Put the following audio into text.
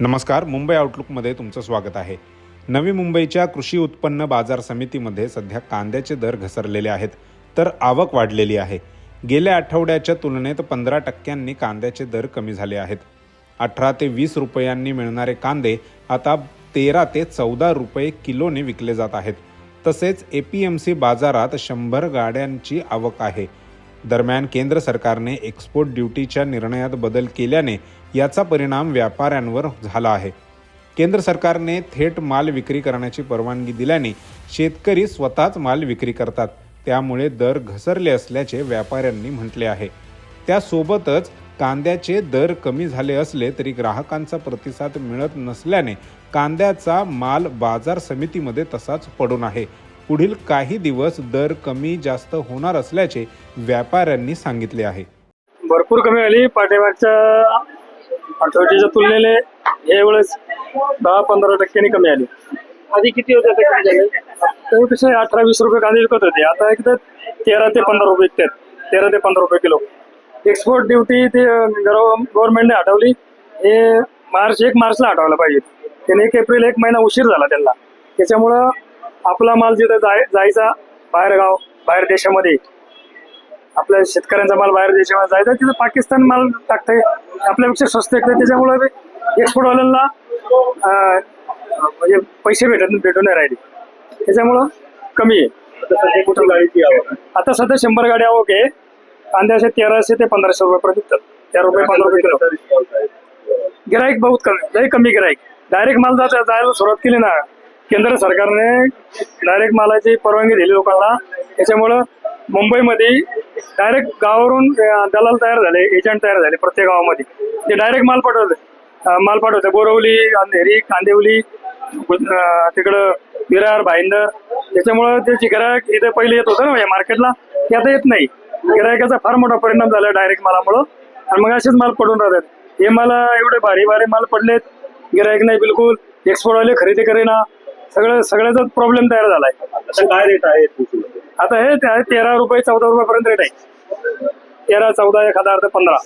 नमस्कार मुंबई आउटलुकमध्ये तुमचं स्वागत आहे. नवी मुंबईच्या कृषी उत्पन्न बाजार समितीमध्ये सध्या कांद्याचे दर घसरलेले आहेत तर आवक वाढलेली आहे. गेल्या आठवड्याच्या तुलनेत पंधरा टक्क्यांनी कांद्याचे दर कमी झाले आहेत. अठरा ते वीस रुपयांनी मिळणारे कांदे आता तेरा ते चौदा रुपये किलोने विकले जात आहेत. तसेच ए पी एम सी बाजारात शंभर गाड्यांची आवक आहे. दरम्यान केंद्र सरकारने एक्सपोर्ट ड्युटीच्या निर्णयात बदल केल्याने याचा परिणाम व्यापाऱ्यांवर झाला आहे. केंद्र सरकारने थेट माल विक्री करण्याची परवानगी दिल्याने शेतकरी स्वतःच माल विक्री करतात. त्यामुळे दर घसरले असल्याचे व्यापाऱ्यांनी म्हटले आहे. त्यासोबतच कांद्याचे दर कमी झाले असले तरी ग्राहकांचा प्रतिसाद मिळत नसल्याने कांद्याचा माल बाजार समितीमध्ये तसाच पडून आहे. पुढील काही दिवस दर कमी जास्त होणार असल्याचे व्यापाऱ्यांनी सांगितले आहे. भरपूर कमी आली पाठीमागच्या आठवड्याच्या तुलनेने यावेळेस दहा पंधरा टक्क्यांनी कमी आली. आधी किती होते झाले? अठरा वीस रुपये कांदे विकत होते. आता एकदा तेरा ते पंधरा रुपये विकतात. तेरा ते पंधरा रुपये किलो. एक्सपोर्ट ड्युटी ते गव्हर्नमेंटने हटवली. हे मार्च एक मार्चला हटवायला पाहिजे. त्याने एक एप्रिल एक महिना उशीर झाला त्यांना. त्याच्यामुळं आपला माल जिथं जाय जायचा बाहेर गाव बाहेर देशामध्ये आपल्या शेतकऱ्यांचा माल बाहेर देशामध्ये जायचा तिथं पाकिस्तान माल टाकतंय आपल्यापेक्षा स्वस्त विकतंय त्याच्यामुळे एक्सपोर्टवाल्यांना म्हणजे पैसे भेटत भेटून नाही राहिले. त्याच्यामुळं कमी आहे. आता सध्या कुठं गाडीची आता सध्या शंभर गाडी आवक आहे. कांद्याचे तेराशे ते पंधराशे रुपये प्रति तेरा रुपये पंधरा रुपये किलो. गिराईक बहुत कमी लई कमी गिराईक. डायरेक्ट माल जायला सुरुवात केली ना. केंद्र सरकारने डायरेक्ट मालाची परवानगी दिली लोकांना. त्याच्यामुळं मुंबईमध्ये डायरेक्ट गावावरून दलाल तयार झाले एजंट तयार झाले प्रत्येक गावामध्ये. ते डायरेक्ट माल पाठवते माल पाठवते. बोरवली अंधेरी कांदिवली तिकडं विरार भाईंदर. त्याच्यामुळं त्याची गिरायक इथे पहिले येत होतं ना या मार्केटला ते आता येत नाही. गिरायकाचा फार मोठा परिणाम झाला डायरेक्ट मालामुळं. आणि मग असेच माल पडून राहतात. हे मला एवढे भारी भारी माल पडलेत. गिरायक नाही बिलकुल. एक्सपोर्टवाले खरेदी करेना. सगळं सगळ्याचाच प्रॉब्लेम तयार झालाय. आता काय रेट आहे आता हे ते आहे तेरा रुपये चौदा रुपयापर्यंत रेट आहे. तेरा चौदा एक हजार ते पंधरा.